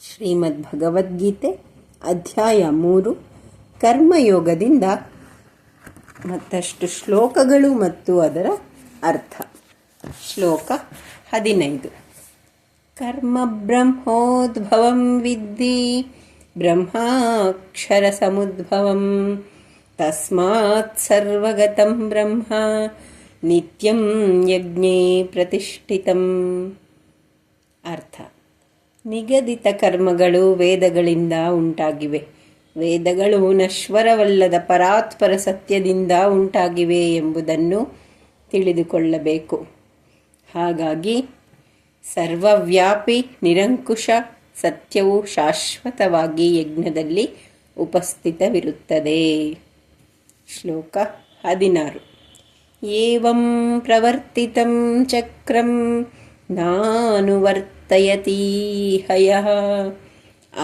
ಶ್ರೀಮದ್ ಭಗವದ್ಗೀತೆ ಅಧ್ಯಾಯ ಮೂರು. ಕರ್ಮಯೋಗದಿಂದ ಮತ್ತಷ್ಟು ಶ್ಲೋಕಗಳು ಮತ್ತು ಅದರ ಅರ್ಥ. ಶ್ಲೋಕ ಹದಿನೈದು. ಕರ್ಮ ಬ್ರಹ್ಮೋದ್ಭವಂ ವಿದ್ಧಿ ಬ್ರಹ್ಮಾಕ್ಷರ ಸಮುದ್ಭವಂ ತಸ್ಮಾತ್ ಸರ್ವಗತಂ ಬ್ರಹ್ಮ ನಿತ್ಯಂ ಯಜ್ಞೇ ಪ್ರತಿಷ್ಠಿತಂ. ಅರ್ಥ. ನಿಗದಿತ ಕರ್ಮಗಳು ವೇದಗಳಿಂದ ಉಂಟಾಗಿವೆ. ವೇದಗಳು ನಶ್ವರವಲ್ಲದ ಪರಾತ್ಪರ ಸತ್ಯದಿಂದ ಉಂಟಾಗಿವೆ ಎಂಬುದನ್ನು ತಿಳಿದುಕೊಳ್ಳಬೇಕು. ಹಾಗಾಗಿ ಸರ್ವವ್ಯಾಪಿ ನಿರಂಕುಶ ಸತ್ಯವು ಶಾಶ್ವತವಾಗಿ ಯಜ್ಞದಲ್ಲಿ ಉಪಸ್ಥಿತವಿರುತ್ತದೆ. ಶ್ಲೋಕ ಹದಿನಾರು. ಏವಂ ಪ್ರವರ್ತಿತಂ ಚಕ್ರಂ ನಾನುವರ್ತಯತಿ ಹಯಃ,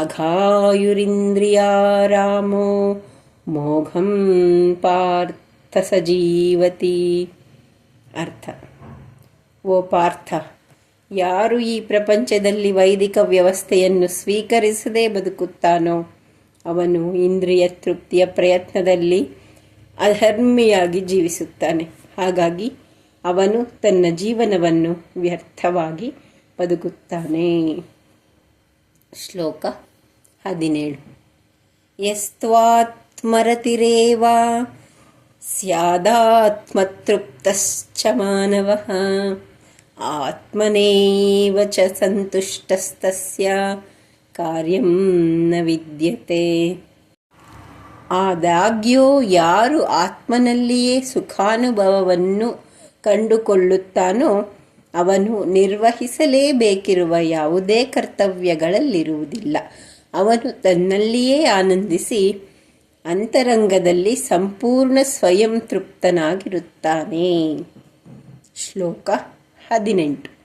ಅಘಾಯುರಿಂದ್ರಿಯಾರಾಮೋ ಮೋಘಂ ಪಾರ್ಥ ಸಜೀವತಿ. ಅರ್ಥ. ಓ ಪಾರ್ಥ, ಯಾರು ಈ ಪ್ರಪಂಚದಲ್ಲಿ ವೈದಿಕ ವ್ಯವಸ್ಥೆಯನ್ನು ಸ್ವೀಕರಿಸದೇ ಬದುಕುತ್ತಾನೋ, ಅವನು ಇಂದ್ರಿಯ ತೃಪ್ತಿಯ ಪ್ರಯತ್ನದಲ್ಲಿ ಅಧರ್ಮಿಯಾಗಿ ಜೀವಿಸುತ್ತಾನೆ. ಹಾಗಾಗಿ ಅವನು ತನ್ನ ಜೀವನವನ್ನು ವ್ಯರ್ಥವಾಗಿ ಬದುಕುತ್ತಾನೆ ಶ್ಲೋಕ ಹದಿನೇಳು. ಯಸ್ತ್ವಾತ್ಮರತಿರೇವ ಸ್ಯಾದಾತ್ಮತೃಪ್ತಶ್ಚ ಮಾನವಃ. ಆತ್ಮನೇವ ಚ ಸಂತುಷ್ಟಸ್ತಸ್ಯ ಕಾರ್ಯಂ ನ ವಿದ್ಯತೆ. ಆದಾಗ್ಯೂ ಯಾರು ಆತ್ಮನಲ್ಲಿಯೇ ಸುಖಾನುಭವವನ್ನು ಕಂಡುಕೊಳ್ಳುತ್ತಾನೋ ಅವನು ನಿರ್ವಹಿಸಲೇಬೇಕಿರುವ ಯಾವುದೇ ಕರ್ತವ್ಯಗಳಲ್ಲಿರುವುದಿಲ್ಲ. ಅವನು ತನ್ನಲ್ಲಿಯೇ ಆನಂದಿಸಿ ಅಂತರಂಗದಲ್ಲಿ ಸಂಪೂರ್ಣ ಸ್ವಯಂ ತೃಪ್ತನಾಗಿರುತ್ತಾನೆ. ಶ್ಲೋಕ ಹದಿನೆಂಟು.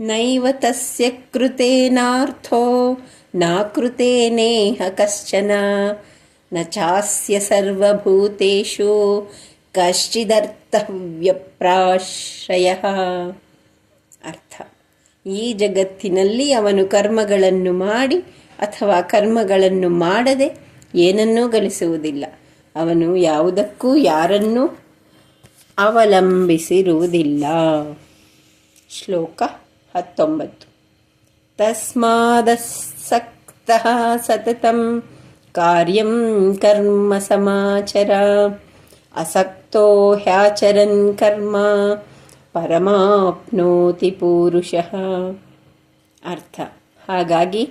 ನೈವ ತಸ್ಯ ಕೃತೇನಾರ್ಥೋ ನಾಕೃತೇನೇಹ ಕಶ್ಚನ, ನ ಚಾಸ್ಯ ಸರ್ವಭೂತೇಷು, ಕಶ್ಚಿದರ್ಥವ್ಯಪ್ರಾಶ್ರಯ. ಅರ್ಥ. ಈ ಜಗತ್ತಿನಲ್ಲಿ ಅವನು ಕರ್ಮಗಳನ್ನು ಮಾಡಿ ಅಥವಾ ಕರ್ಮಗಳನ್ನು ಮಾಡದೆ ಏನನ್ನೂ ಗಳಿಸುವುದಿಲ್ಲ. ಅವನು ಯಾವುದಕ್ಕೂ ಯಾರನ್ನೂ ಅವಲಂಬಿಸಿರುವುದಿಲ್ಲ. ಶ್ಲೋಕ ಹತ್ತೊಂಬತ್ತು. ತಸ್ಮಾದಸಕ್ತ ಸತತಂ ಕಾರ್ಯಂ ಕರ್ಮ ಸಮಾಚರ. ಅಸಕ್ತೋ ಹ್ಯಾಚರನ್ ಕರ್ಮ. ಪರಮಾಪ್ನೋತಿ ಪುರುಷಃ. ಅರ್ಥ. ಹಾಗಾಗಿ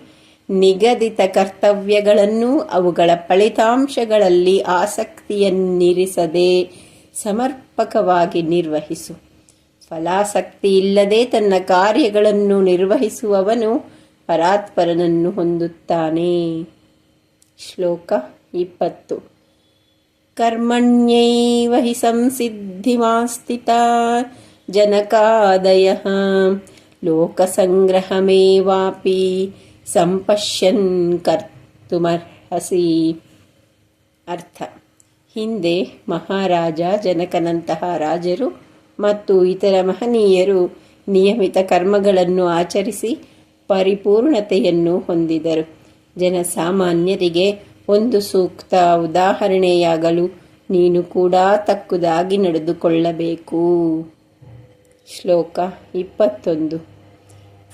ನಿಗದಿತ ಕರ್ತವ್ಯಗಳನ್ನು ಅವುಗಳ ಫಲಿತಾಂಶಗಳಲ್ಲಿ ಆಸಕ್ತಿಯನ್ನಿರಿಸದೆ ಸಮರ್ಪಕವಾಗಿ ನಿರ್ವಹಿಸು. ಫಲಾಸಕ್ತಿ ಇಲ್ಲದೆ ತನ್ನ ಕಾರ್ಯಗಳನ್ನು ನಿರ್ವಹಿಸುವವನು ಪರಾತ್ಪರನನ್ನು ಹೊಂದುತ್ತಾನೆ. ಶ್ಲೋಕ ಇಪ್ಪತ್ತು. ಕರ್ಮಣ್ಯೈವ ಹಿ ಜನಕಾದಯ ಲೋಕಸಂಗ್ರಹಮೇವಾಪಿ ಸಂಪಶ್ಯನ್ ಕರ್ತುಮರ್ಹಸಿ ಅರ್ಥ ಹಿಂದೆ ಮಹಾರಾಜ ಜನಕನಂತಹ ರಾಜರು ಮತ್ತು ಇತರ ಮಹನೀಯರು ನಿಯಮಿತ ಕರ್ಮಗಳನ್ನು ಆಚರಿಸಿ ಪರಿಪೂರ್ಣತೆಯನ್ನು ಹೊಂದಿದರು. ಜನಸಾಮಾನ್ಯರಿಗೆ ಒಂದು ಸೂಕ್ತ ಉದಾಹರಣೆಯಾಗಲು ನೀನು ಕೂಡ ತಕ್ಕುದಾಗಿ ನಡೆದುಕೊಳ್ಳಬೇಕು. ಶ್ಲೋಕ ಇಪ್ಪತ್ತೊಂದು.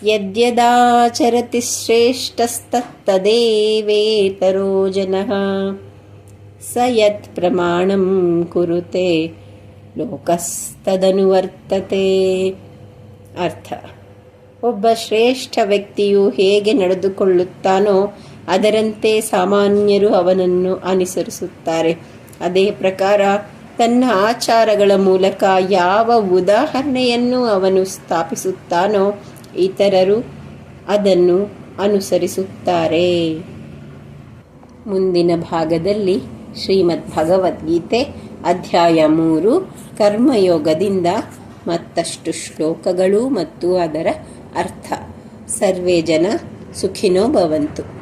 ಯದ್ಯದಾಚರತಿ ಶ್ರೇಷ್ಠಸ್ತತ್ತದೇವೇತರೋ ಜನಃ, ಸ ಯತ್ ಪ್ರಮಾಣಂ ಕುರುತೆ, ಲೋಕಸ್ತದನುವರ್ತತೆ. ಅರ್ಥ. ಒಬ್ಬ ಶ್ರೇಷ್ಠ ವ್ಯಕ್ತಿಯು ಹೇಗೆ ನಡೆದುಕೊಳ್ಳುತ್ತಾನೋ ಅದರಂತೆ ಸಾಮಾನ್ಯರು ಅವನನ್ನು ಅನುಸರಿಸುತ್ತಾರೆ. ಅದೇ ಪ್ರಕಾರ ತನ್ನ ಆಚಾರಗಳ ಮೂಲಕ ಯಾವ ಉದಾಹರಣೆಯನ್ನು ಅವನು ಸ್ಥಾಪಿಸುತ್ತಾನೋ ಇತರರು ಅದನ್ನು ಅನುಸರಿಸುತ್ತಾರೆ. ಮುಂದಿನ ಭಾಗದಲ್ಲಿ ಶ್ರೀಮದ್ ಭಗವದ್ಗೀತೆ ಅಧ್ಯಾಯ ಮೂರು, ಕರ್ಮಯೋಗದಿಂದ ಮತ್ತಷ್ಟು ಶ್ಲೋಕಗಳು ಮತ್ತು ಅದರ ಅರ್ಥ. ಸರ್ವೇ ಜನ ಸುಖಿನೋ ಭವಂತು.